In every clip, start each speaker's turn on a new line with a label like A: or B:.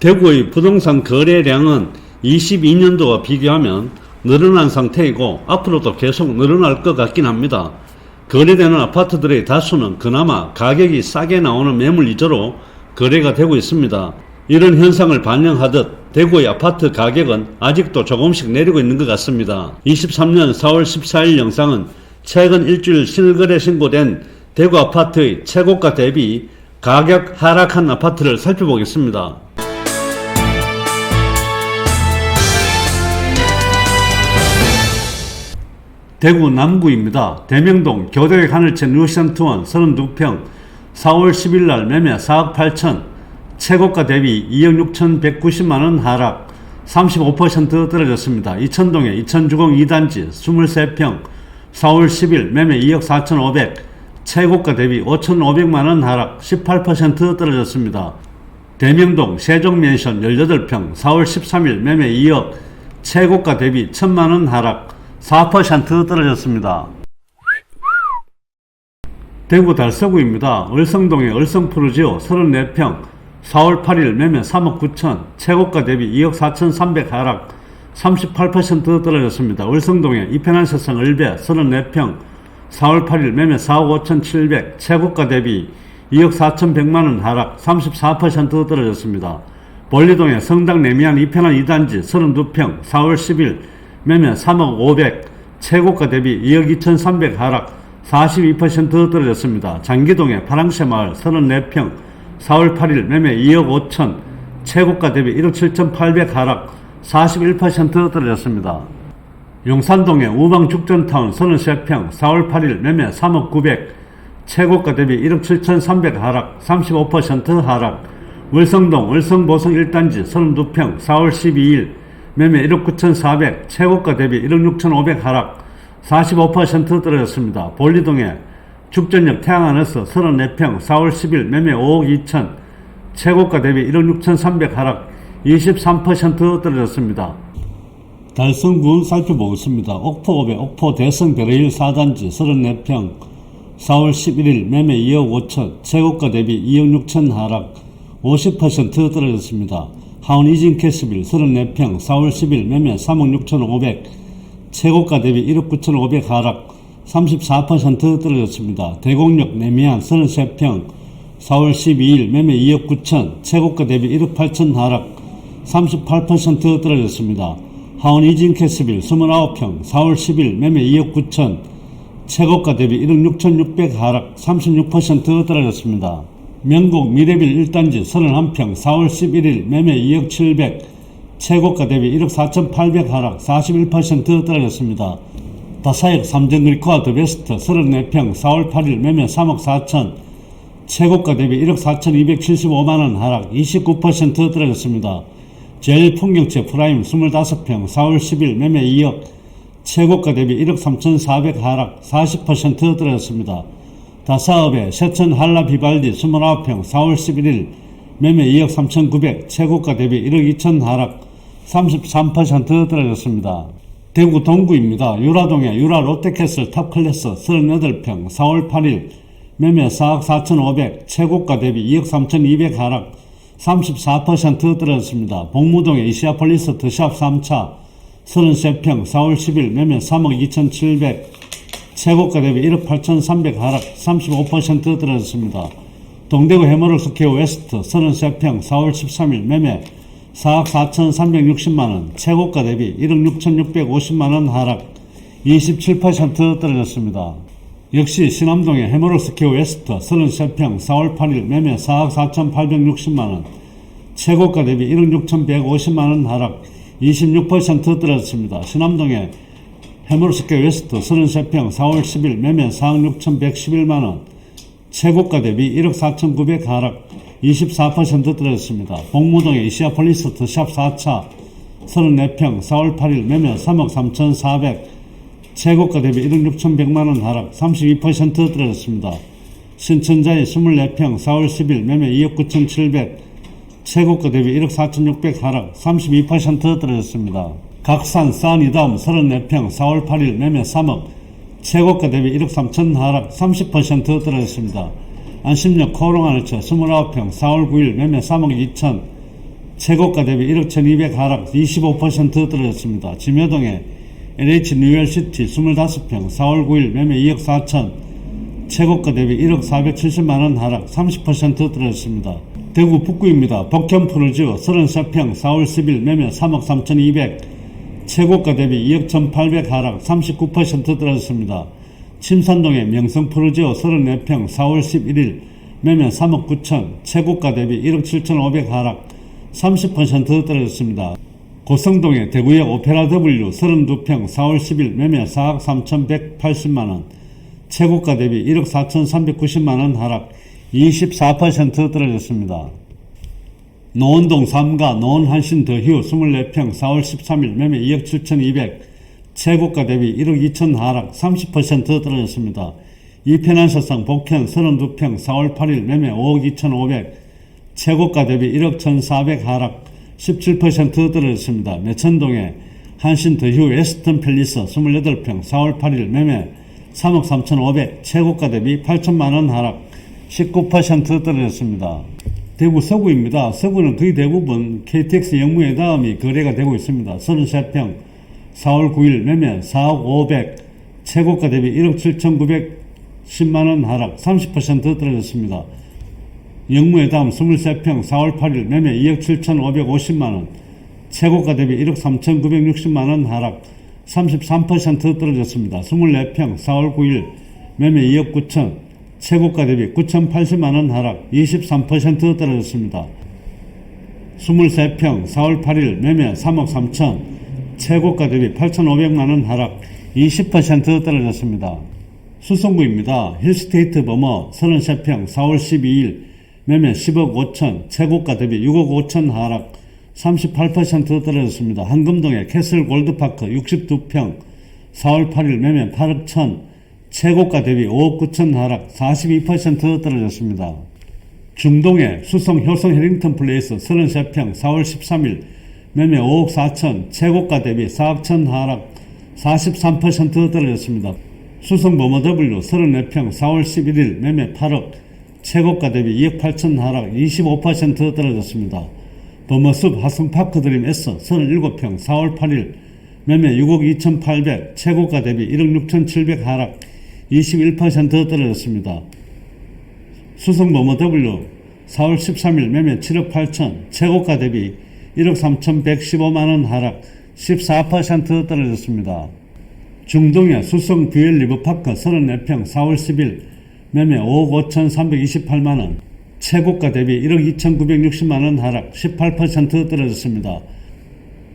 A: 대구의 부동산 거래량은 22년도와 비교하면 늘어난 상태이고 앞으로도 계속 늘어날 것 같긴 합니다. 거래되는 아파트들의 다수는 그나마 가격이 싸게 나오는 매물 위주로 거래가 되고 있습니다. 이런 현상을 반영하듯 대구의 아파트 가격은 아직도 조금씩 내리고 있는 것 같습니다. 23년 4월 14일 영상은 최근 일주일 실거래 신고된 대구 아파트의 최고가 대비 가격 하락한 아파트를 살펴보겠습니다. 대구 남구입니다. 대명동 교대 하늘채 뉴션투원 32평 4월 10일 날 매매 4억 8천 최고가 대비 2억 6,190만 원 하락 35% 떨어졌습니다. 이천동에 이천주공 2단지 23평 4월 10일 매매 2억 4,500 최고가 대비 5,500만 원 하락 18% 떨어졌습니다. 대명동 세종맨션 18평 4월 13일 매매 2억 최고가 대비 1천만원 하락 4% 떨어졌습니다. 대구 달서구입니다. 을성동의 을성푸르지오 34평 4월 8일 매매 3억 9천 최고가 대비 2억 4천300 하락 38% 떨어졌습니다. 을성동의 이편한 세상 을배 34평 4월 8일 매매 4억 5천 700 최고가 대비 2억 4천 100만원 하락 34% 떨어졌습니다. 볼리동의 성당 내미안 이편한 2단지 32평 4월 10일 매매 3억 500 최고가 대비 2억 2천300 하락 42% 떨어졌습니다. 장기동의 파랑새 마을 34평 4월 8일 매매 2억 5천 최고가 대비 1억 7천800 하락 41% 떨어졌습니다. 용산동의 우방 죽전타운 33평 4월 8일 매매 3억 900 최고가 대비 1억 7천300 하락 35% 하락 월성동 월성보성 1단지 32평 4월 12일 매매 1억 9천400 최고가 대비 1억 6천500 하락 45% 떨어졌습니다. 볼리동의 죽전역 태양하늘서 34평 4월 10일 매매 5억 2천 최고가 대비 1억 6천300 하락 23% 떨어졌습니다. 달성군 살펴보겠습니다. 옥포읍의 옥포 대성 베레일 4단지 34평 4월 11일 매매 2억 5천 최고가 대비 2억 6천 하락 50% 떨어졌습니다. 하원 이진 캐스빌 34평 4월 10일 매매 3억 6천 500 최고가 대비 1억 9천 500 하락 34% 떨어졌습니다. 대곡역 내미안 33평 4월 12일 매매 2억 9천 최고가 대비 1억 8천 하락 38% 떨어졌습니다. 하원 이진 캐스빌 29평 4월 10일 매매 2억 9천 최고가 대비 1억 6천 6백 하락 36% 떨어졌습니다. 명곡 미래빌 1단지 31평 4월 11일 매매 2억 700 최고가 대비 1억 4,800 하락 41% 떨어졌습니다. 다사역 삼정글코아 더베스트 34평 4월 8일 매매 3억 4천 최고가 대비 1억 4,275만원 하락 29% 떨어졌습니다. 제일 풍경채 프라임 25평 4월 10일 매매 2억 최고가 대비 1억 3,400 하락 40% 떨어졌습니다. 다사업의 세천 한라 비발디 29평 4월 11일 매매 2억 3,900 최고가 대비 1억 2천 하락 33% 떨어졌습니다. 대구 동구입니다. 유라동의 유라 롯데캐슬 탑클래스 38평 4월 8일 매매 4억 4,500 최고가 대비 2억 3,200 하락 34% 떨어졌습니다. 복무동의 이시아폴리스 드샵 3차 33평 4월 10일 매매 3억 2,700 최고가 대비 1억 8,300 하락 35% 떨어졌습니다. 동대구 해머럴스 케어 웨스트 33평 4월 13일 매매 4억 4,360만원 최고가 대비 1억 6,650만원 하락 27% 떨어졌습니다. 역시 신암동의 해머럴스 케어 웨스트 33평 4월 8일 매매 4억 4,860만원 최고가 대비 1억 6,150만원 하락 26% 떨어졌습니다. 신암동의 해머럴스케 웨스트 33평 4월 10일 매매 4억 6,111만원 최고가 대비 1억 4,900 하락 24% 떨어졌습니다. 복무동의 이시아폴리스 드샵 4차 34평 4월 8일 매매 3억 3,400 최고가 대비 1억 6,100만원 하락 32% 떨어졌습니다. 신천자의 24평 4월 10일 매매 2억 9,700 최고가 대비 1억 4,600 하락 32% 떨어졌습니다. 각산 싸니다음 34평 4월 8일 매매 3억 최고가 대비 1억 3천 하락 30% 떨어졌습니다. 안심역 코롱하늘차 29평 4월 9일 매매 3억 2천 최고가 대비 1억 1200 하락 25% 떨어졌습니다. 진여동에 LH 뉴열시티 25평 4월 9일 매매 2억 4천 최고가 대비 1억 470만원 하락 30% 떨어졌습니다. 대구 북구입니다. 복현 푸르지오 33평 4월 10일 매매 3억 3200 최고가 대비 2억 1800 하락 39% 떨어졌습니다. 침산동의 명성 푸르지오 34평 4월 11일 매매 3억 9천 최고가 대비 1억 7500 하락 30% 떨어졌습니다. 고성동의 대구역 오페라 W 32평 4월 10일 매매 4억 3180만원 최고가 대비 1억 4390만원 하락 24% 떨어졌습니다. 노원동 3가 노원한신 더휴 24평 4월 13일 매매 2억 7200 최고가 대비 1억 2천 하락 30% 떨어졌습니다. 이편한사상 복현 32평 4월 8일 매매 5억 2,500 최고가 대비 1억 1,400 하락 17% 떨어졌습니다. 매천동에 한신 더휴 웨스턴 팰리스 28평 4월 8일 매매 3억 3,500 최고가 대비 8천만원 하락 19% 떨어졌습니다. 대구 서구입니다. 서구는 거의 대부분 KTX 영무회담이 거래가 되고 있습니다. 33평 4월 9일 매매 4억 500 최고가 대비 1억 7,910만원 하락 30% 떨어졌습니다. 영무회담 23평 4월 8일 매매 2억 7,550만원 최고가 대비 1억 3,960만원 하락 33% 떨어졌습니다. 24평 4월 9일 매매 2억 9천 최고가 대비 9,080만 원 하락 23% 떨어졌습니다. 23평 4월 8일 매매 3억 3천 최고가 대비 8,500만 원 하락 20% 떨어졌습니다. 수성구입니다. 힐스테이트 버머 33평 4월 12일 매매 10억 5천 최고가 대비 6억 5천 하락 38% 떨어졌습니다. 한금동의 캐슬 골드파크 62평 4월 8일 매매 8억 천 최고가 대비 5억 9천 하락 42% 떨어졌습니다. 중동의 수성 효성 해링턴 플레이스 33평 4월 13일 매매 5억 4천 최고가 대비 4억 천 하락 43% 떨어졌습니다. 수성 버머 W 34평 4월 11일 매매 8억 최고가 대비 2억 8천 하락 25% 떨어졌습니다. 버머숲 하성파크 드림 S 37평 4월 8일 매매 6억 2,800 최고가 대비 1억 6,700 하락 21% 떨어졌습니다. 수성 버머 W 4월 13일 매매 7억 8천 최고가 대비 1억 3,115만원 하락 14% 떨어졌습니다. 중동의 수성 뷰엘 리버파크 34평 4월 10일 매매 5억 5,328만원 최고가 대비 1억 2,960만원 하락 18% 떨어졌습니다.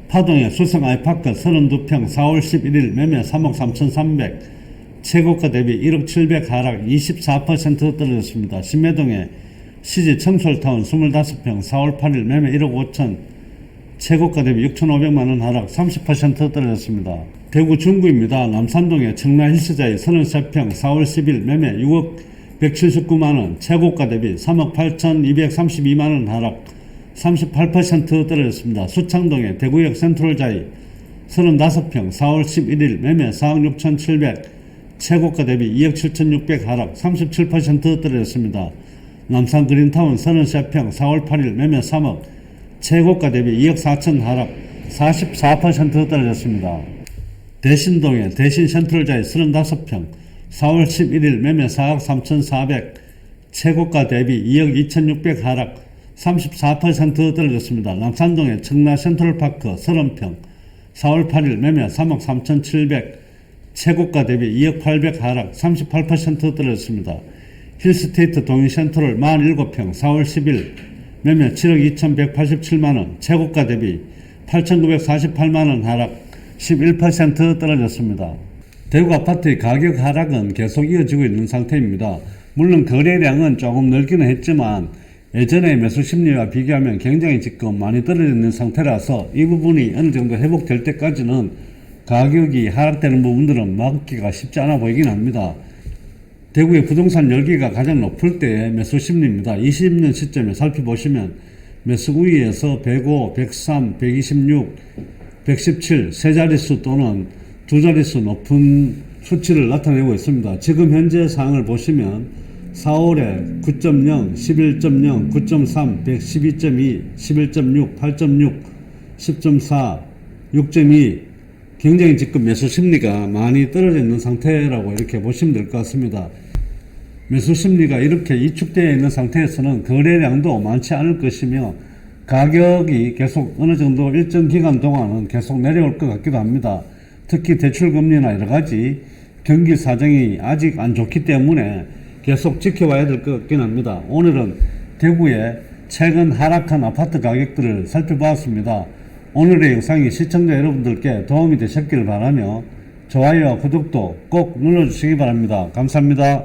A: 파동의 수성 아이파크 32평 4월 11일 매매 3억 3,300 최고가 대비 1억 700 하락 24% 떨어졌습니다. 신매동의 시지 청솔타운 25평 4월 8일 매매 1억 5천 최고가 대비 6,500만원 하락 30% 떨어졌습니다. 대구 중구입니다. 남산동의 청라 힐스자의 33평 4월 10일 매매 6억 179만원 최고가 대비 3억 8,232만원 하락 38% 떨어졌습니다. 수창동의 대구역 센트럴자이 35평 4월 11일 매매 4억 6,700 최고가 대비 2억 7,600 하락 37% 떨어졌습니다. 남산 그린타운 33평 4월 8일 매매 3억 최고가 대비 2억 4천 하락 44% 떨어졌습니다. 대신동의 대신 센트럴자이 35평 4월 11일 매매 4억 3,400 최고가 대비 2억 2,600 하락 34% 떨어졌습니다. 남산동의 청라 센트럴파크 30평 4월 8일 매매 3억 3,700 최고가 대비 2억 800 하락 38% 떨어졌습니다. 힐스테이트 동인센트럴 47평 4월 10일 매매 7억 2,187만원 최고가 대비 8,948만원 하락 11% 떨어졌습니다. 대구 아파트의 가격 하락은 계속 이어지고 있는 상태입니다. 물론 거래량은 조금 늘기는 했지만 예전의 매수 심리와 비교하면 굉장히 지금 많이 떨어져 있는 상태라서 이 부분이 어느 정도 회복될 때까지는 가격이 하락되는 부분들은 막기가 쉽지 않아 보이긴 합니다. 대구의 부동산 열기가 가장 높을 때 매수 심리입니다. 20년 시점에 살펴보시면 매수 우위에서 105, 103, 126, 117, 세 자릿수 또는 두 자릿수 높은 수치를 나타내고 있습니다. 지금 현재 상황을 보시면 4월에 9.0, 11.0, 9.3, 112.2, 11.6, 8.6, 10.4, 6.2 굉장히 지금 매수 심리가 많이 떨어져 있는 상태라고 이렇게 보시면 될 것 같습니다. 매수 심리가 이렇게 위축되어 있는 상태에서는 거래량도 많지 않을 것이며 가격이 계속 어느 정도 일정 기간 동안은 계속 내려올 것 같기도 합니다. 특히 대출금리나 여러 가지 경기 사정이 아직 안 좋기 때문에 계속 지켜봐야 될 것 같긴 합니다. 오늘은 대구의 최근 하락한 아파트 가격들을 살펴보았습니다. 오늘의 영상이 시청자 여러분들께 도움이 되셨기를 바라며 좋아요와 구독도 꼭 눌러주시기 바랍니다. 감사합니다.